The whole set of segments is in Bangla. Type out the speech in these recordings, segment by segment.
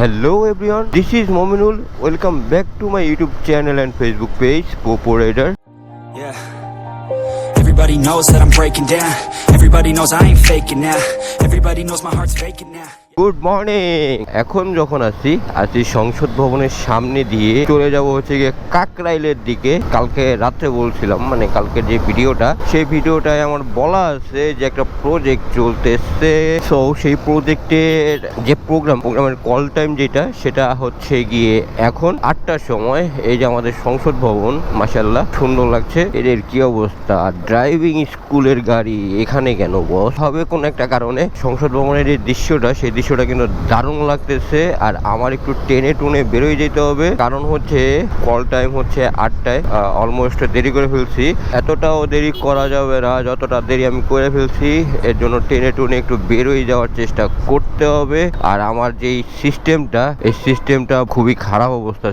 Hello everyone, this is Mominul. Welcome back to my YouTube channel and Facebook page, page পোপো Yeah. Everybody knows that I'm breaking down Everybody knows I ain't faking now Everybody knows my heart's faking now good morning এখন যখন আছি আছি সংসদ ভবনের সামনে দিয়ে চলে যাব হচ্ছে গিয়ে কাকরাইলের দিকে। কালকে রাত্রে বলছিলাম মানে কালকে যে ভিডিওটা, সেই ভিডিওটায় আমার বলা আছে যে একটা প্রজেক্ট চলতেছে। সো সেই প্রজেক্টের যে প্রোগ্রাম প্রোগ্রামের কল টাইম যেটা, সেটা হচ্ছে গিয়ে এখন আটটার সময়। এই যে আমাদের সংসদ ভবন মাসাল্লাহ সুন্দর লাগছে। এদের কি অবস্থা? ড্রাইভিং স্কুলের গাড়ি, এখানে কেন বস? হবে কোন একটা কারণে। সংসদ ভবনের যে দৃশ্যটা, সেই দৃশ্যটা কিন্তু দারুণ লাগতেছে আর আমার একটু টেনে টুনে বেরোয় যেতে হবে। কারণ হচ্ছে কল টাইম হচ্ছে আটটায় অলমোস্ট দেরি করে ফেলছি। এতটাও দেরি করা যাবে না, যতটা দেরি আমি করে ফেলছি, এর জন্য টেনে টুনে একটু বেরোয় যাওয়ার চেষ্টা করতে হবে। আর আমার যেই সিস্টেমটা এই সিস্টেমটা খুবই খারাপ অবস্থা।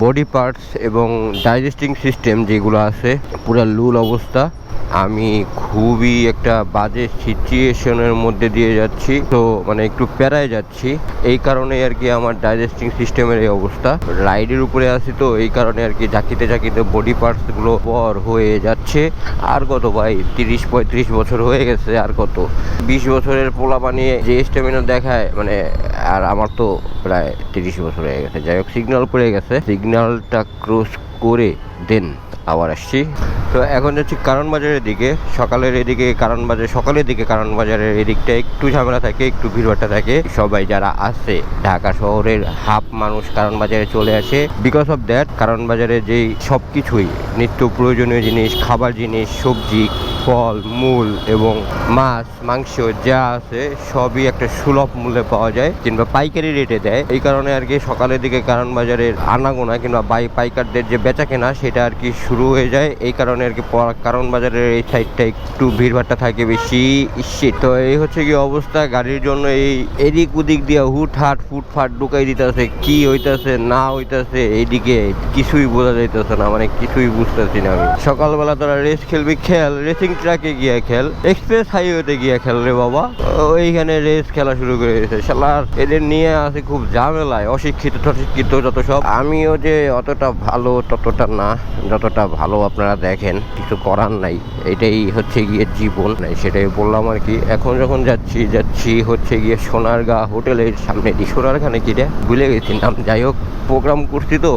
বডি পার্টস এবং ডাইজেস্টিং সিস্টেম যেগুলো আছে, পুরো লুল অবস্থা। আমি খুবই একটা বাজে সিচুয়েশনের মধ্যে দিয়ে যাচ্ছি। তো মানে একটু প্যারায় যাচ্ছি। এই কারণে আর কি আমার ডাইজেস্টিং সিস্টেমের এই অবস্থা। রাইডের উপরে আছি তো, এই কারণে আর কি জাকিতে জাকিতে বডি পার্টসগুলো বর হয়ে যাচ্ছে। আর কত ভাই? তিরিশ, পঁয়ত্রিশ বছর হয়ে গেছে, আর কত? বিশ বছরের পোলা বানিয়ে যে স্টেমিনা দেখায় মানে আর আমার তো প্রায় তিরিশ বছর হয়ে গেছে। যাই হোক সিগন্যাল পড়ে গেছে। সিগন্যালটা ক্রস করে দেন। আবার আসছি। তো এখন যাচ্ছি কারণ বাজারের দিকে। সকালের এদিকে কারণ বাজার সকালের দিকে কারণ বাজারের এদিকটা একটু ঝামেলা থাকে, একটু ভিড়ভাট্টা থাকে। সবাই যারা আসে ঢাকা শহরের হাফ মানুষ কারণ বাজারে চলে আসে। বিকজ অফ দ্যাট কারণ বাজারে যেই সব কিছুই নিত্য প্রয়োজনীয় জিনিস, খাবার জিনিস, সবজি ফল, মূল এবং মাছ, মাংস যা আছে সবই একটা সুলভ মূল্যে পাওয়া যায় কিংবা পাইকারি রেটে দেয়। এই কারণে আর কি সকালের দিকে কারণ বাজারের আনাগোনা কিংবা বাই পাইকারদের যে বেচা কেনা, সেটা আর কি শুরু হয়ে যায়। এই কারণে আর কি কারণ বাজারের এই সাইডটা একটু ভিড়ভাট্টা থাকে বেশি। তো এই হচ্ছে কি অবস্থা, গাড়ির জন্য এই এদিক ওদিক দিয়ে হুট হাট ফুটফাট ঢুকাই দিতেছে, কি হইতাছে, না হইতাছে, এইদিকে কিছুই বোঝা যাইতেছে না মানে কিছুই বুঝতেছি না আমি। সকালবেলা তোরা রেস খেলবি, খেল রেসিং ট্র্যাকে গিয়ে খেল এক্সপ্রেস হাইওয়েতে গিয়ে খেল রে বাবা। ওইখানে রেস খেলা শুরু করে দিয়েছে। শালার, এদের নিয়ে আছে খুব ঝামেলায়, অশিক্ষিত অশিক্ষিত যত সব। আমিও যে অতটা ভালো ততটা না, যতটা ভালো আপনারা দেখেন, কিছু করার নাই। এটাই হচ্ছে গিয়ে জীবন। নাই, সেটাই বললাম আর কি। এখন যখন যাচ্ছি যাচ্ছি হচ্ছে গিয়ে সোনারগা হোটেলের সামনে দিয়ে। সোনারখানে কি রে? ভুলে গেছি নাম। যাই হোক প্রোগ্রাম করছি তো।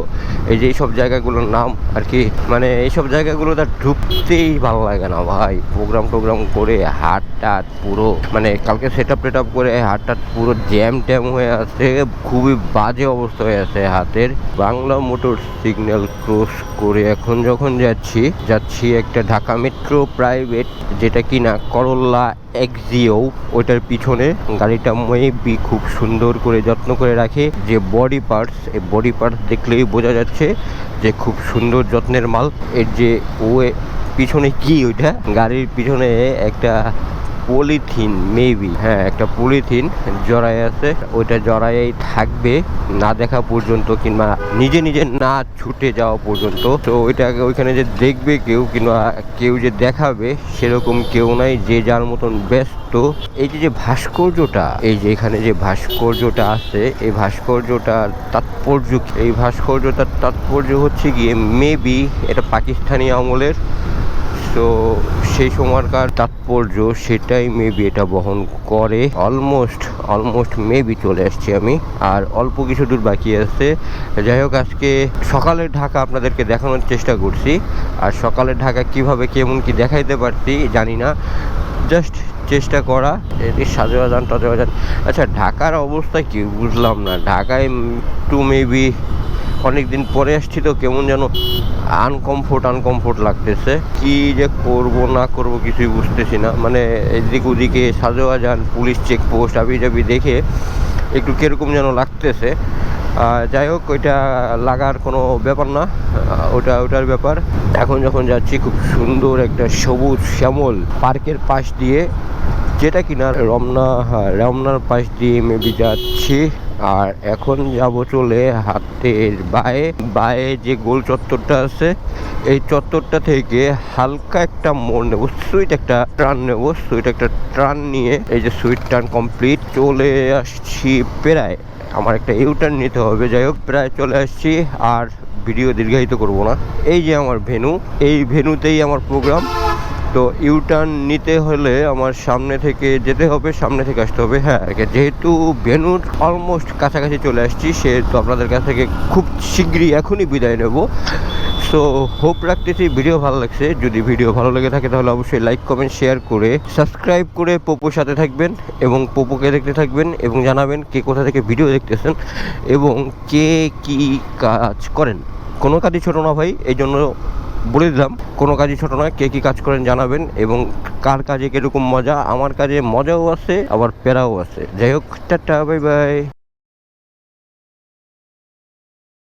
এই যে এইসব জায়গাগুলোর নাম আর কি মানে এইসব জায়গাগুলো তার ঢুকতেই ভালো লাগে না, ভাই। প্রোগ্রাম টোগ্রাম করে হাট টাট পুরো মানে কালকে সেট আপ টেট আপ করে হাট টাট পুরো জ্যাম ট্যাম হয়ে আছে, খুবই বাজে অবস্থা হয়ে আছে হাতের। বাংলা মোটর সিগন্যাল ক্রস করে এখন যখন যাচ্ছি যাচ্ছি একটা ঢাকা মেট্রো প্রাইভেট যেটা কিনা করল্লা এক্সিও ওইটার পিছনে। গাড়িটা মেবি খুব সুন্দর করে যত্ন করে রাখে। যে বডি পার্টস এই বডি পার্টস দেখলেই বোঝা যাচ্ছে যে খুব সুন্দর যত্নের মাল। এর যে ও পিছনে কি ওইটা? গাড়ির পিছনে একটা পলিথিন মেবি হ্যাঁ একটা পলিথিন জড়াই আছে। ওইটা জড়াই থাকবে না দেখা পর্যন্ত কিংবা নিজে নিজে না ছুটে যাওয়া পর্যন্ত। তো ওইটাকে ওইখানে যে দেখবে কেউ কিংবা কেউ যে দেখাবে, সেরকম কেউ নাই, যে যার মতন ব্যস্ত। এই যে যে ভাস্কর্যটা, এই যে এখানে যে ভাস্কর্যটা আছে, এই ভাস্কর্যটার তাৎপর্য এই ভাস্কর্যটার তাৎপর্য হচ্ছে গিয়ে মেবি এটা পাকিস্তানি আমলের তো সেই সময়কার তাৎপর্য সেটাই মেবি এটা বহন করে। অলমোস্ট অলমোস্ট মেবি চলে আসছি আমি। আর অল্প কিছু দূর বাকি আছে। যাই হোক, আজকে সকালের ঢাকা আপনাদেরকে দেখানোর চেষ্টা করছি। আর সকালের ঢাকা কীভাবে, কেমন, কি দেখাইতে পারছি জানি না। জাস্ট চেষ্টা করা। এটি সাজোয়াজান টাজোয়াজান আচ্ছা ঢাকার অবস্থা কি বুঝলাম না। ঢাকায় একটু মেবি অনেকদিন পরে আসছি তো কেমন যেন আনকমফোর্ট আনকমফোর্ট লাগতেছে। কি যে করব, না করব কিছুই বুঝতেছি না। মানে এদিক ওদিকে সাজোয়া যান পুলিশ চেকপোস্ট আবি যাবি দেখে একটু কীরকম যেন লাগতেছে। যাই হোক, ওইটা লাগার কোনো ব্যাপার না। ওটা, ওটার ব্যাপার। এখন যখন যাচ্ছি, খুব সুন্দর একটা সবুজ শ্যামল পার্কের পাশ দিয়ে যেটা কিনা রমনা হ্যাঁ রমনার পাশ দিয়ে মেবি যাচ্ছি। আর এখন যাব চলে হাতের বায়ে। বায়ে যে গোল চত্বরটা আছে, এই চত্বরটা থেকে হালকা একটা মোড় নেব, সুইট একটা টার্ন নেব, সুইট একটা টার্ন নিয়ে এই যে সুইট টার্ন কমপ্লিট, চলে আসছি প্রায়। আমার একটা ইউটার্ন নিতে হবে, যাই হোক, প্রায় চলে আসছি। আর ভিডিও দীর্ঘায়িত করব না। এই যে আমার ভেনু, এই ভেনুতেই আমার প্রোগ্রাম। তো ইউটার্ন নিতে হলে আমার সামনে থেকে যেতে হবে, সামনে থেকে আসতে হবে। হ্যাঁ যেহেতু ভেনুর অলমোস্ট কাছাকাছি চলে আসছি, সেহেতু আপনাদের কাছ থেকে খুব শীঘ্রই এখনই বিদায় নেব। সো হোপ রাখতেছি ভিডিও ভালো লাগছে। যদি ভিডিও ভালো লেগে থাকে, তাহলে অবশ্যই লাইক কমেন্ট শেয়ার করে সাবস্ক্রাইব করে পোপোর সাথে থাকবেন এবং পোপোকে দেখতে থাকবেন এবং জানাবেন কে কোথা থেকে ভিডিও দেখতেছেন এবং কে কি কাজ করেন। কোনো কাজই ছোটো না ভাই এই জন্য বলে দিলাম, কোনো কাজই ছোটো নয়, কে কী কাজ করেন জানাবেন এবং কার কাজে কীরকম মজা, আমার কাজে মজাও আছে, আবার প্যারাও আছে। যাই হোক, টাটা বাই বাই